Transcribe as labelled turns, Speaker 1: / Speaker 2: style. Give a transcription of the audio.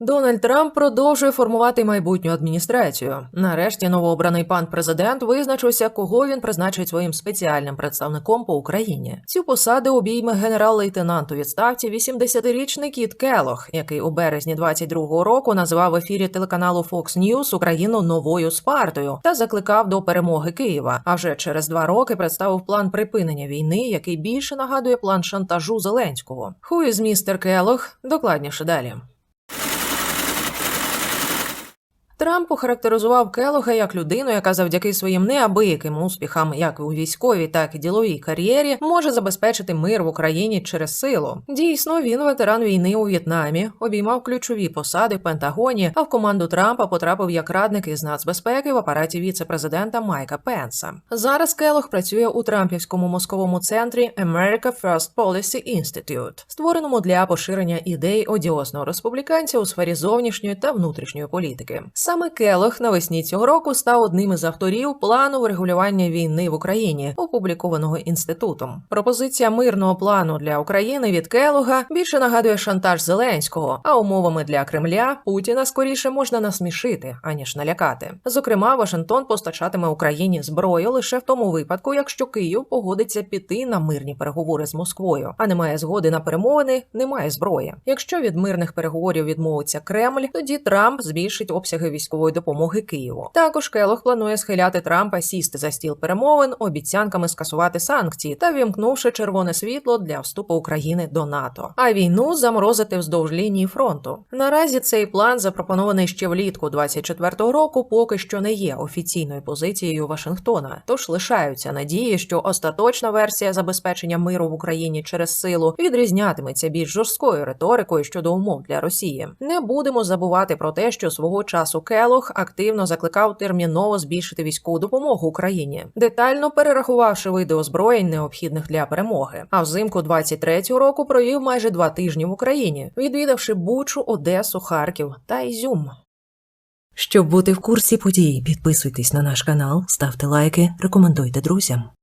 Speaker 1: Дональд Трамп продовжує формувати майбутню адміністрацію. Нарешті новообраний пан президент визначився, кого він призначить своїм спеціальним представником по Україні. Цю посаду обійме генерал-лейтенант у відставці 80-річний Кіт Келох, який у березні 22-го року назвав в ефірі телеканалу Fox News Україну новою Спартою та закликав до перемоги Києва. А вже через два роки представив план припинення війни, який більше нагадує план шантажу Зеленського. Who is Mr. Келох? Докладніше далі. Трамп охарактеризував Келога як людину, яка завдяки своїм неабияким успіхам, як у військовій, так і діловій кар'єрі, може забезпечити мир в Україні через силу. Дійсно, він ветеран війни у В'єтнамі, обіймав ключові посади в Пентагоні, а в команду Трампа потрапив як радник із нацбезпеки в апараті віце-президента Майка Пенса. Зараз Келог працює у Трампівському мозковому центрі America First Policy Institute, створеному для поширення ідей одіозного республіканця у сфері зовнішньої та внутрішньої політики. Саме Келох навесні цього року став одним із авторів плану врегулювання війни в Україні, опублікованого інститутом. Пропозиція мирного плану для України від Келога більше нагадує шантаж Зеленського, а умовами для Кремля Путіна скоріше можна насмішити аніж налякати. Зокрема, Вашингтон постачатиме Україні зброю лише в тому випадку, якщо Київ погодиться піти на мирні переговори з Москвою, а немає згоди на перемовини, немає зброї. Якщо від мирних переговорів відмовиться Кремль, тоді Трамп збільшить обсяги військової допомоги Києву. Також Келох планує схиляти Трампа сісти за стіл перемовин, обіцянками скасувати санкції та вімкнувши червоне світло для вступу України до НАТО, а війну заморозити вздовж лінії фронту. Наразі цей план запропонований ще влітку 24-го року, поки що не є офіційною позицією Вашингтона. Тож лишаються надії, що остаточна версія забезпечення миру в Україні через силу відрізнятиметься більш жорсткою риторикою щодо умов для Росії. Не будемо забувати про те, що свого часу Келох активно закликав терміново збільшити військову допомогу Україні, детально перерахувавши види озброєнь, необхідних для перемоги. А взимку 23-го року провів майже два тижні в Україні, відвідавши Бучу, Одесу, Харків та Ізюм. Щоб бути в курсі подій, підписуйтесь на наш канал, ставте лайки, рекомендуйте друзям.